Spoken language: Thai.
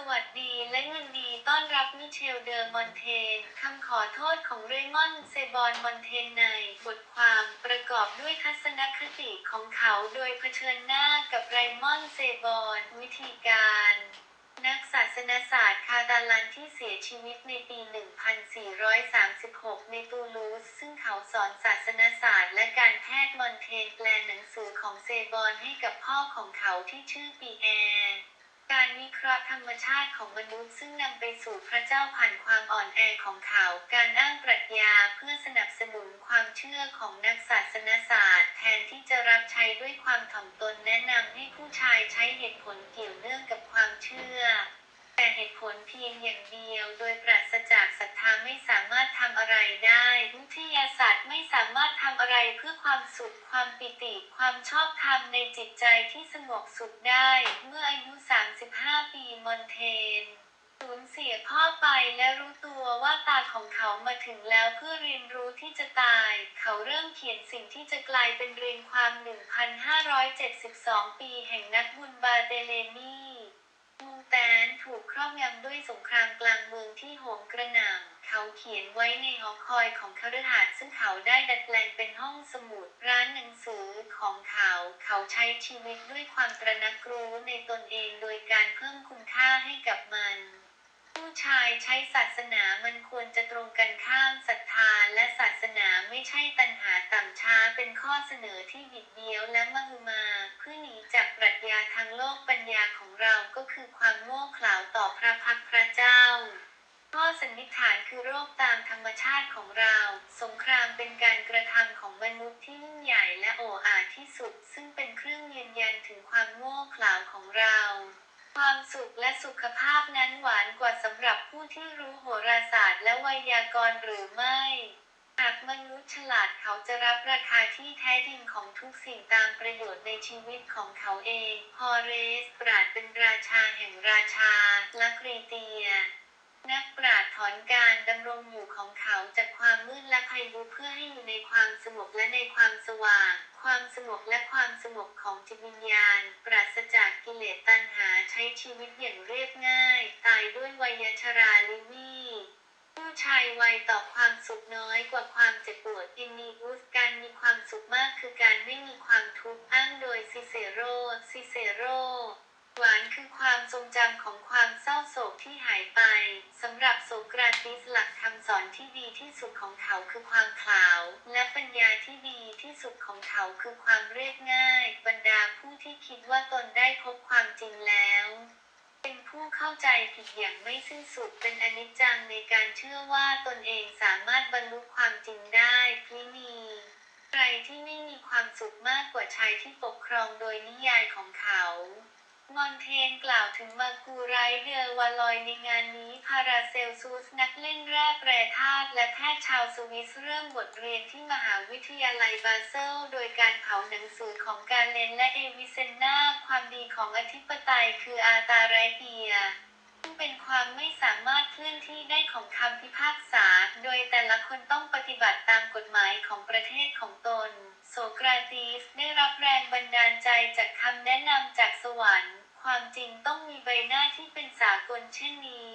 สวัสดีและยินดีต้อนรับมิเชลเดอร์มอนเทนคำขอโทษของเรมอนเซบอนมอนเทนในบทความประกอบด้วยทัศนคติของเขาโดยเผชิญหน้ากับไรมอนเซบอนวิธีการนักศาสนศาสตร์คาตาลันที่เสียชีวิตในปี 1436 ในตูลูส ซึ่งเขาสอนศาสนศาสตร์และการแพทย์มอนเทนแปลหนังสือของเซบอนให้กับพ่อของเขาที่ชื่อปีแอร์ การวิเคราะห์ธรรมชาติของมนุษย์ซึ่งนำไปสู่พระเจ้าผ่านความอ่อนแอของเขา การอ้างปรัชญาเพื่อสนับสนุนความเชื่อของนักศาสนศาสตร์ แทนที่จะรับใช้ด้วยความถ่อมตนแนะนำให้ผู้ชายใช้เหตุผลเกี่ยวเนื่องกับความเชื่อ แต่เหตุผลเพียงอย่างเดียว ความปิติความชอบธรรมในจิตใจที่สงบสุขได้ เมื่ออายุ 35 ปีมอนเทนสูญเสียพ่อไปและรู้ตัวว่าตาของเขามาถึงแล้วเพื่อเรียนรู้ที่จะตาย เขาเริ่มเขียนสิ่งที่จะกลายเป็นเรียงความ 1,572 ปีแห่งนักบุญบาเตเลมีมูแตนถูกครอบงำด้วยสงครามกลางเมืองที่โหมกระหน่ำเขาเขียนไว้ในหอคอยของคฤหาสน์ซึ่งเขาได้ดัดแปลงเป็นห้องสมุดร้านหนัง ของเขา เขาใช้ชีวิตด้วยความตระหนักรู้ในตนเองโดยการเพิ่มคุณค่าให้กับมัน ผู้ชายใช้ศาสนามันควรจะตรงกันข้ามศรัทธาและศาสนาไม่ใช่ตัณหาต่ำช้าเป็นข้อเสนอที่บิดเบี้ยวและมหึมาเพื่อหนีจากปรัชญาทางโลกปัญญาของเราก็คือความโง่เขลาต่อพระพักพระเจ้าข้อสันนิษฐานคือโรคตามธรรมชาติของเรา สงครามเป็นการกระทำของมนุษย์ที่ยิ่ง และโอ้อาที่สุด ซึ่งเป็นเครื่องยืนยันถึงความโง่เขลาของเรา ความสุขและสุขภาพนั้นหวานกว่าสำหรับผู้ที่รู้โหราศาสตร์และไวยากรณ์หรือไม่หากมนุษย์ฉลาดเขาจะรับราคาที่แท้จริงของทุกสิ่งตามประโยชน์ในชีวิตของเขาเองพอเรสปราดเป็นราชาแห่งราชา ลักรีเตีย นักปราดถอนการดำรงอยู่ของเขาจากความมืดและภัยบูเพื่อให้อยู่ในความสงบและในความสว่าง ความสงบและความสงบของจิตวิญญาณ ปราศจากกิเลสตัณหาใช้ชีวิตอย่างเรียบง่าย ตายด้วยวัยชราลิวีผู้ชายวัยต่อความสุขน้อยกว่าความเจ็บปวดอินนีอุสการมีความสุขมากคือการไม่มีความทุกข์อ้างโดยซิเซโรซิเซโรหวานคือความทรงจำของความเศร้าโศกที่หายไปำหรับโสกราติสหลักคำสอนที่ดีที่สุดของเขาคือความขาว และปัญญาที่ดีที่สุดของเขาคือความเรียบง่าย บรรดาผู้ที่คิดว่าตนได้พบความจริงแล้วเป็นผู้เข้าใจผิดอย่างไม่สิ้นสุดเป็นอนิจจังในการเชื่อว่าตนเองสามารถบรรลุความจริงได้พินีใครที่ไม่มีความสุขมากกว่าชายที่ปกครองโดยนิยายของเขา มอนเทนกล่าวถึงมากูไรเดอวาลอยในงานนี้พาราเซลซูสนักเล่นแร่แปรธาตุและแพทย์ชาวสวิสเริ่มบทเรียนที่มหาวิทยาลัยบาเซล โดยการเผาหนังสือของการเลนและเอวิเซนนาความดีของอธิปไตยคืออาตาไรเกีย ความไม่สามารถเคลื่อนที่ได้ของคำพิพากษา โดยแต่ละคนต้องปฏิบัติตามกฎหมายของประเทศของตน โสกราตีสได้รับแรงบันดาลใจจากคำแนะนำจากสวรรค์ ความจริงต้องมีใบหน้าที่เป็นสากลเช่นนี้